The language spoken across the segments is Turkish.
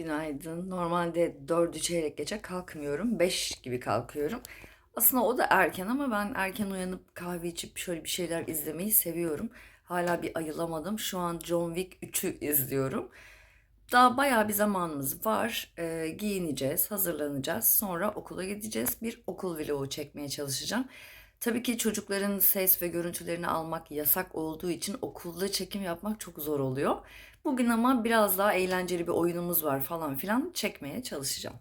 Günaydın. Normalde dördü çeyrek geçe kalkmıyorum. Beş gibi kalkıyorum. Aslında o da erken ama ben erken uyanıp kahve içip şöyle bir şeyler izlemeyi seviyorum. Hala bir ayılamadım. Şu an John Wick 3'ü izliyorum. Daha bayağı bir zamanımız var. Ee, giyineceğiz, hazırlanacağız. Sonra okula gideceğiz. Bir okul vlogu çekmeye çalışacağım. Tabii ki çocukların ses ve görüntülerini almak yasak olduğu için okulda çekim yapmak çok zor oluyor. Bugün ama biraz daha eğlenceli bir oyunumuz var falan filan çekmeye çalışacağım.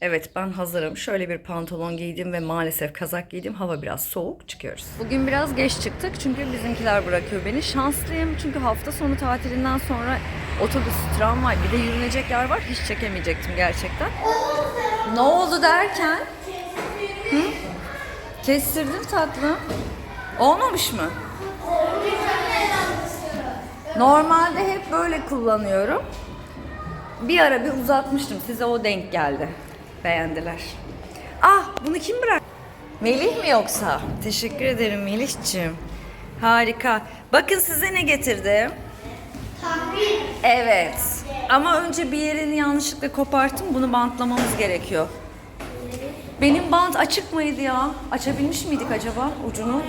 Evet ben hazırım. Şöyle bir pantolon giydim ve maalesef kazak giydim. Hava biraz soğuk çıkıyoruz. Bugün biraz geç çıktık çünkü bizimkiler bırakıyor beni. Şanslıyım çünkü hafta sonu tatilinden sonra otobüs, tramvay bir de yürünecek yer var. Hiç çekemeyecektim gerçekten. Ne oldu derken? Hı? Kestirdim tatlım. Olmamış mı? Normalde hep böyle kullanıyorum. Bir ara bir uzatmıştım. Size o denk geldi. Beğendiler. Ah bunu kim bırak? Melih mi yoksa? Teşekkür ederim Melih'ciğim. Harika. Bakın size ne getirdim. Evet. Ama önce bir yerini yanlışlıkla koparttım. Bunu bantlamamız gerekiyor. Benim bant açık mıydı ya? Açabilmiş miydik acaba ucunu?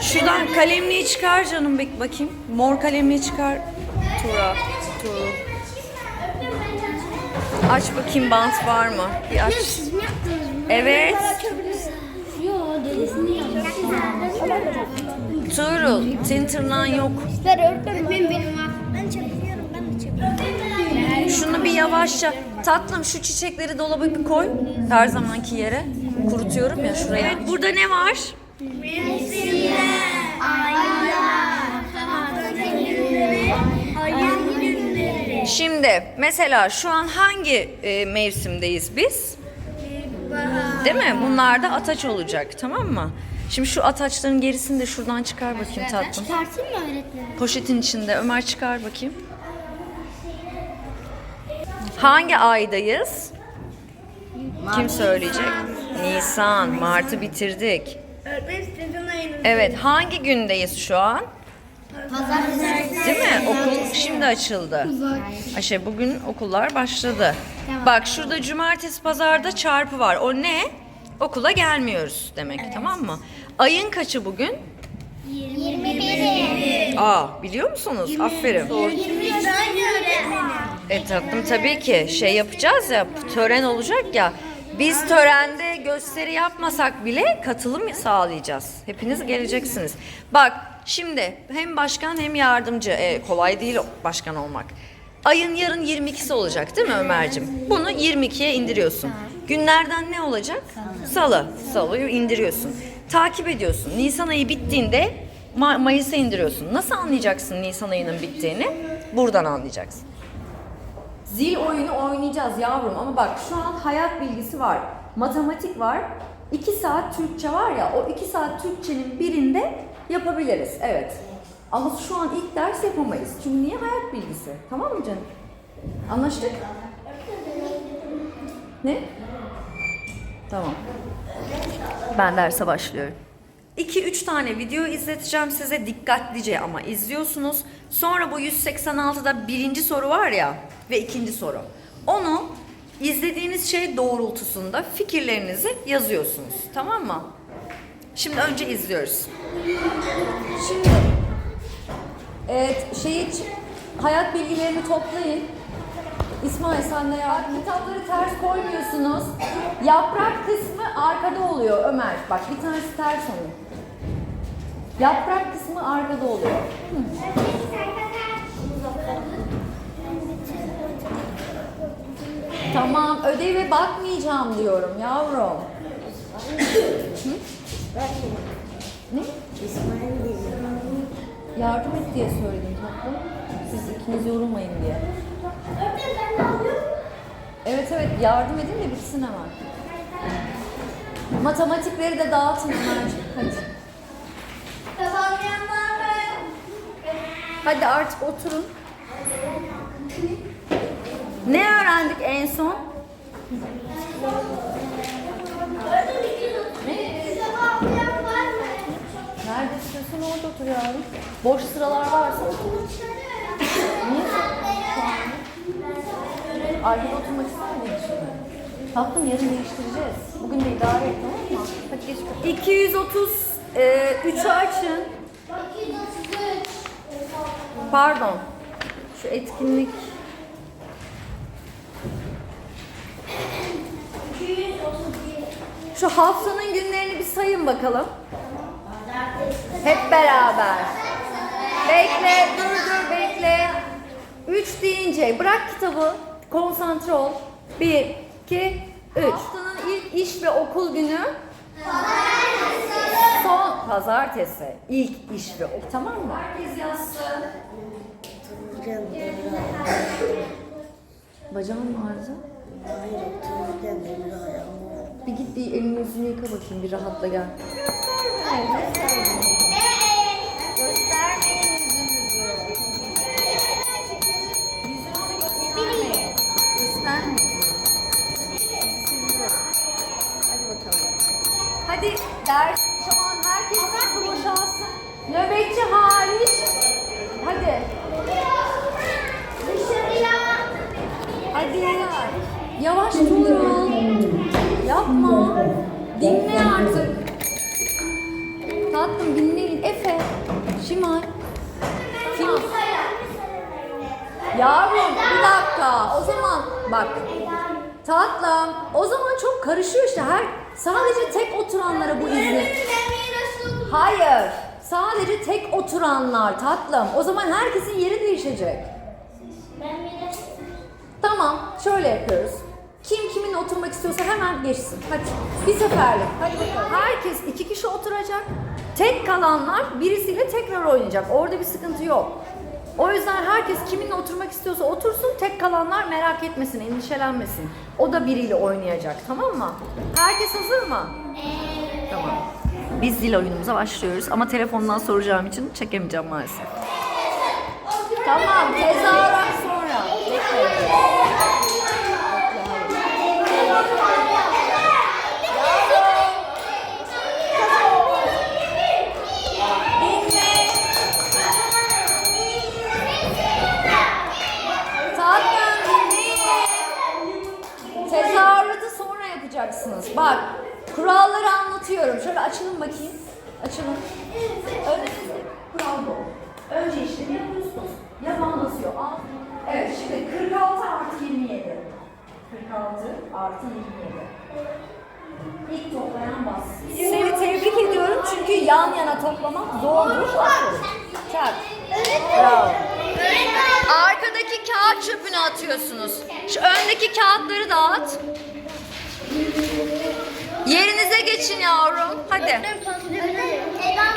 Şuradan kalemliği çıkar canım bek bakayım. Mor kalemliği çıkar. Tura. Tuğrul. Aç bakayım bant var mı? Bir aç. Siz mi yaptınız bunu? Evet. Yok yaptım. Tuğrul. Senin tırnağın yok. Ver öğretmenim benim benim var. Ben çekiyorum ben de çekiyorum. Şunu bir yavaşça. Tatlım şu çiçekleri dolaba bir koy. Her zamanki yere. Kurutuyorum ya şuraya. Evet burada ne var? Ayın Şimdi mesela şu an hangi e, mevsimdeyiz biz? Değil mi? Bunlar da ataç olacak tamam mı? Şimdi şu ataçların gerisini de şuradan çıkar bakayım tatlım. Çıkartayım mı öğretmenim? Poşetin içinde. Ömer çıkar bakayım. Hangi aydayız? Kim söyleyecek? Nisan. Mart'ı bitirdik. Öğretmenim sizin ayını. Evet. Hangi gündeyiz şu an? Değil mi? Okul şimdi açıldı. Ayşe bugün okullar başladı. Bak şurada cumartesi pazarda çarpı var. O ne? Okula gelmiyoruz demek tamam mı? Ayın kaçı bugün? 21. Aa biliyor musunuz? Aferin. 23 hangi öğretmenim? E tatlım tabii ki şey yapacağız ya tören olacak ya. Biz törende gösteri yapmasak bile katılım sağlayacağız. Hepiniz geleceksiniz. Bak şimdi hem başkan hem yardımcı. E, kolay değil başkan olmak. Ayın yarın 22'si olacak değil mi Ömer'cim? Bunu 22'ye indiriyorsun. Günlerden ne olacak? Salı. Salı'yı indiriyorsun. Takip ediyorsun. Nisan ayı bittiğinde Ma- Mayıs'a indiriyorsun. Nasıl anlayacaksın Nisan ayının bittiğini? Buradan anlayacaksın. Zil oyunu oynayacağız yavrum ama bak şu an hayat bilgisi var, matematik var, 2 saat Türkçe var ya o 2 saat Türkçenin birinde yapabiliriz evet. Ama şu an ilk ders yapamayız. Çünkü niye hayat bilgisi? Tamam mı canım? Anlaştık? Ne? Tamam. Ben derse başlıyorum. 2-3 tane video izleteceğim size dikkatlice ama izliyorsunuz. Sonra bu 186'da birinci soru var ya ve ikinci soru. Onu izlediğiniz şey doğrultusunda fikirlerinizi yazıyorsunuz. Tamam mı? Şimdi önce izliyoruz. Şimdi evet şeyi hayat bilgilerini toplayın. İsmail sen de ya kitapları ters koymuyorsunuz. Yaprak kısmı arkada oluyor Ömer. Bak bir tanesi ters onun. Yaprak kısmı arkada oluyor. Hı. Tamam ödeve bakmayacağım diyorum yavrum. Hı? Ne? Yardım et diye söyledim tatlım. Siz ikiniz yorulmayın diye. Evet evet yardım edin de bitsin hemen. Matematikleri de dağıtın Ömerciğim. Hadi. Hadi artık oturun. Ne öğrendik en son? Tamamlayan var mı? Nerede istiyorsan orada otur yavrum. Boş sıralar varsa otur. Niye? Arkada oturmak ister misin? Tatlım yarın değiştireceğiz. Bugün de idare et tamam mı? Hadi geç. 230 e, 3'ü açın. Pardon. Şu etkinlik Şu haftanın günlerini bir sayın bakalım. Hep beraber. Bekle, dur dur bekle. Üç deyince bırak kitabı, konsantre ol. Bir, iki, üç. Haftanın ilk iş ve okul günü. Son pazartesi. İlk iş ve okul. Tamam mı? Herkes yazsın. Bacağın mı ağrıdı? Bir git bir elini yüzünü yıka bakayım bir rahatla gel. Bakalım. Hadi ders şu an herkes sınıfı boşalsın. Nöbetçi hariç. Hadi. Hadi. Yavaş Tuğrul. Yapma. Dinle artık. Tatlım dinleyin. Efe. Şimal. Kim? Yavrum bir dakika. O zaman bak. Tatlım. O zaman çok karışıyor işte. Her sadece tek oturanlara bu izni. Hayır. Sadece tek oturanlar tatlım. O zaman herkesin yeri değişecek. Tamam, şöyle yapıyoruz. Kim kimin oturmak istiyorsa hemen geçsin. Hadi bir seferlik. Hadi bakalım. Herkes iki kişi oturacak. Tek kalanlar birisiyle tekrar oynayacak. Orada bir sıkıntı yok. O yüzden herkes kiminle oturmak istiyorsa otursun. Tek kalanlar merak etmesin, endişelenmesin. O da biriyle oynayacak. Tamam mı? Herkes hazır mı? Tamam. Biz zil oyunumuza başlıyoruz ama telefondan soracağım için çekemeyeceğim maalesef. Tamam, tezahürat yapacaksınız. Bak, kuralları anlatıyorum. Şöyle açılın bakayım. Açılın. Önünüzde kural bu. Önce işlemi yapıyorsunuz. Yaban basıyor. Al. Evet, şimdi 46 artı 27. 46 artı 27. İlk toplayan bas. Seni tebrik ediyorum çünkü yan yana toplamak zordur. Çak. Bravo. Arkadaki kağıt çöpünü atıyorsunuz. Şu öndeki kağıtları dağıt. Yerinize geçin yavrum. Hadi.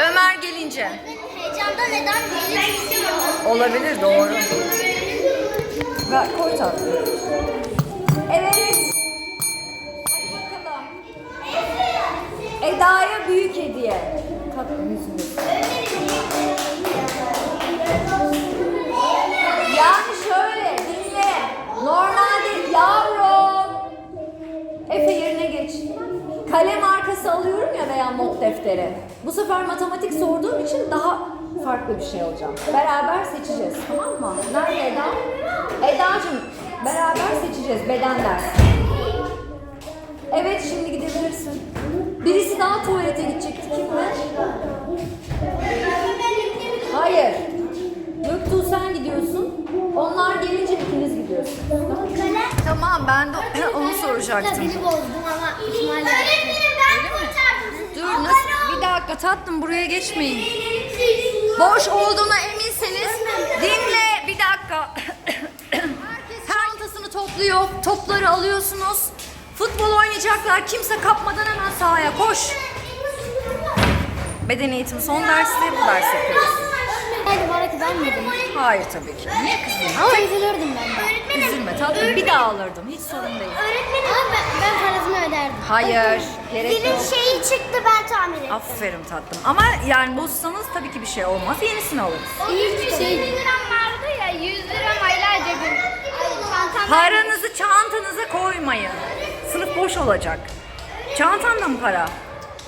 Ömer gelince. Heyecandan neden? Olabilir doğru. Ver koy tatlım. Evet. Hadi bakalım. Eda'ya büyük hediye. Tatlım yüzünde. Not defteri. Bu sefer matematik sorduğum için daha farklı bir şey olacak. Beraber seçeceğiz tamam mı? Nerede Eda? Eda'cığım beraber seçeceğiz beden dersi. Evet şimdi gidebilirsin. Birisi daha tuvalete gidecekti kimle? Hayır. Göktuğ sen gidiyorsun. Onlar gelince ikiniz gidiyorsunuz. Tamam ben de onu soracaktım. Beni ama Öğretmenim ben kurtardım. Dur nasıl? Bir dakika tatlım buraya geçmeyin. Boş olduğuna eminseniz dinle bir dakika. Herkes çantasını topluyor. Topları alıyorsunuz. Futbol oynayacaklar. Kimse kapmadan hemen sahaya koş. Beden eğitimi son dersi bu ders yapıyoruz. Hadi bana vermedim. Hayır tabii ki. Niye kızıyorsun? Ama üzülürdüm ben de. Üzülme tatlım bir daha alırdım. Hiç sorun değil. Öğretmenim. Ben, parasını öderdim. Hayır. Gerek Dilin yok. şeyi çıktı ben tamir ettim. Aferin tatlım. Ama yani bozsanız tabii ki bir şey olmaz. Yenisini alırız. İyi şey. 100 liram vardı ya 100 liram aylarca gün. Çantamda Paranızı çantanıza koymayın. Sınıf boş olacak. Çantanda mı para?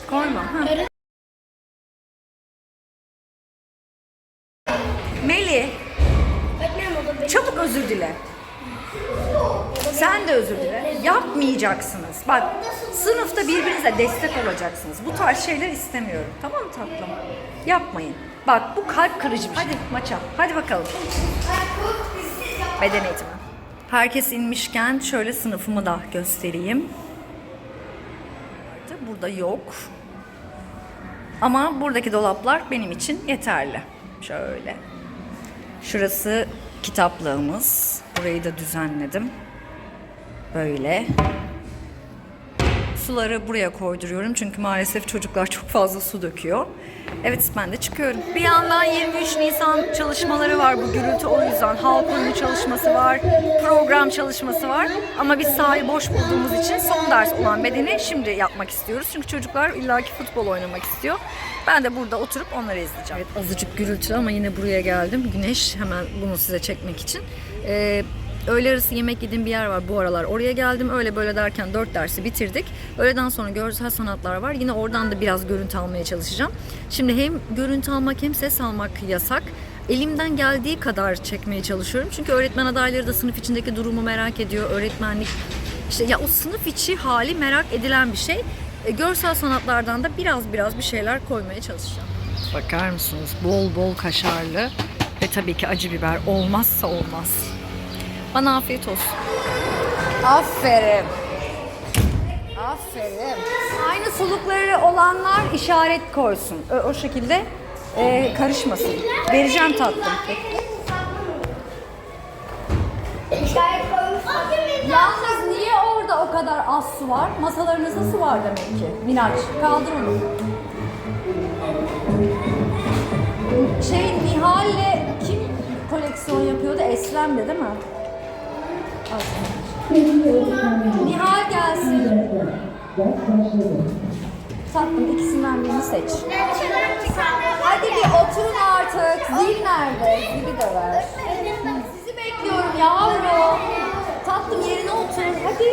Koyma. Ha. Dile. Yapmayacaksınız. Bak sınıfta birbirinize destek olacaksınız. Bu tarz şeyler istemiyorum. Tamam mı tatlım? Yapmayın. Bak bu kalp kırıcı bir şey. Hadi maça. Hadi bakalım. Beden eğitimi. Herkes inmişken şöyle sınıfımı da göstereyim. Burada yok. Ama buradaki dolaplar benim için yeterli. Şöyle. Şurası kitaplığımız. Burayı da düzenledim. Böyle. Suları buraya koyduruyorum çünkü maalesef çocuklar çok fazla su döküyor. Evet ben de çıkıyorum. Bir yandan 23 Nisan çalışmaları var bu gürültü o yüzden. Halk oyunu çalışması var, program çalışması var. Ama biz sahayı boş bulduğumuz için son ders olan bedeni şimdi yapmak istiyoruz. Çünkü çocuklar illaki futbol oynamak istiyor. Ben de burada oturup onları izleyeceğim. Evet azıcık gürültü ama yine buraya geldim. Güneş hemen bunu size çekmek için. Ee, Öğle arası yemek yediğim bir yer var bu aralar. Oraya geldim öyle böyle derken dört dersi bitirdik. Öğleden sonra görsel sanatlar var. Yine oradan da biraz görüntü almaya çalışacağım. Şimdi hem görüntü almak hem ses almak yasak. Elimden geldiği kadar çekmeye çalışıyorum. Çünkü öğretmen adayları da sınıf içindeki durumu merak ediyor. Öğretmenlik işte ya o sınıf içi hali merak edilen bir şey. E, görsel sanatlardan da biraz biraz bir şeyler koymaya çalışacağım. Bakar mısınız? Bol bol kaşarlı ve tabii ki acı biber olmazsa olmaz. Bana afiyet olsun. Aferin. Aferin. Aynı solukları olanlar işaret koysun. O, o şekilde e, karışmasın. Vereceğim tatlım. Yalnız niye orada o kadar az su var? Masalarınızda su var demek ki. Miraç kaldır onu. Şey Nihal'le kim koleksiyon yapıyordu? Eslem de değil mi? Nihal gelsin. Tatlım ikisinden birini seç. Hadi bir oturun artık. Zil nerede? Zili de ver. Sizi bekliyorum yavrum. Tatlım yerine otur. Hadi.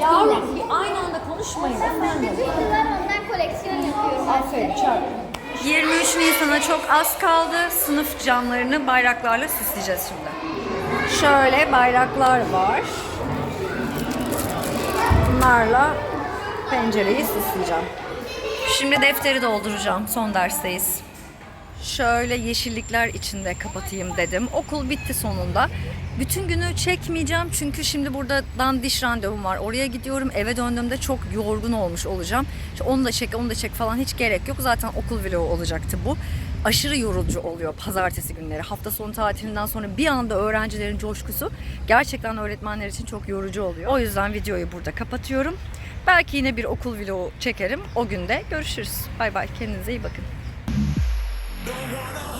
Yavrum bir aynı anda konuşmayın efendim. Ondan koleksiyon yapıyor. Aferin çak. 23 Nisan'a çok az kaldı. Sınıf camlarını bayraklarla süsleyeceğiz şimdi. Şöyle bayraklar var. Bunlarla pencereyi süsleyeceğim. Şimdi defteri dolduracağım. Son dersteyiz. Şöyle yeşillikler içinde kapatayım dedim. Okul bitti sonunda. Bütün günü çekmeyeceğim çünkü şimdi buradan diş randevum var. Oraya gidiyorum. Eve döndüğümde çok yorgun olmuş olacağım. İşte onu da çek, onu da çek falan hiç gerek yok. Zaten okul vlogu olacaktı bu. Aşırı yorucu oluyor pazartesi günleri. Hafta sonu tatilinden sonra bir anda öğrencilerin coşkusu gerçekten öğretmenler için çok yorucu oluyor. O yüzden videoyu burada kapatıyorum. Belki yine bir okul vlogu çekerim. O gün de görüşürüz. Bay bay. Kendinize iyi bakın. Don't wanna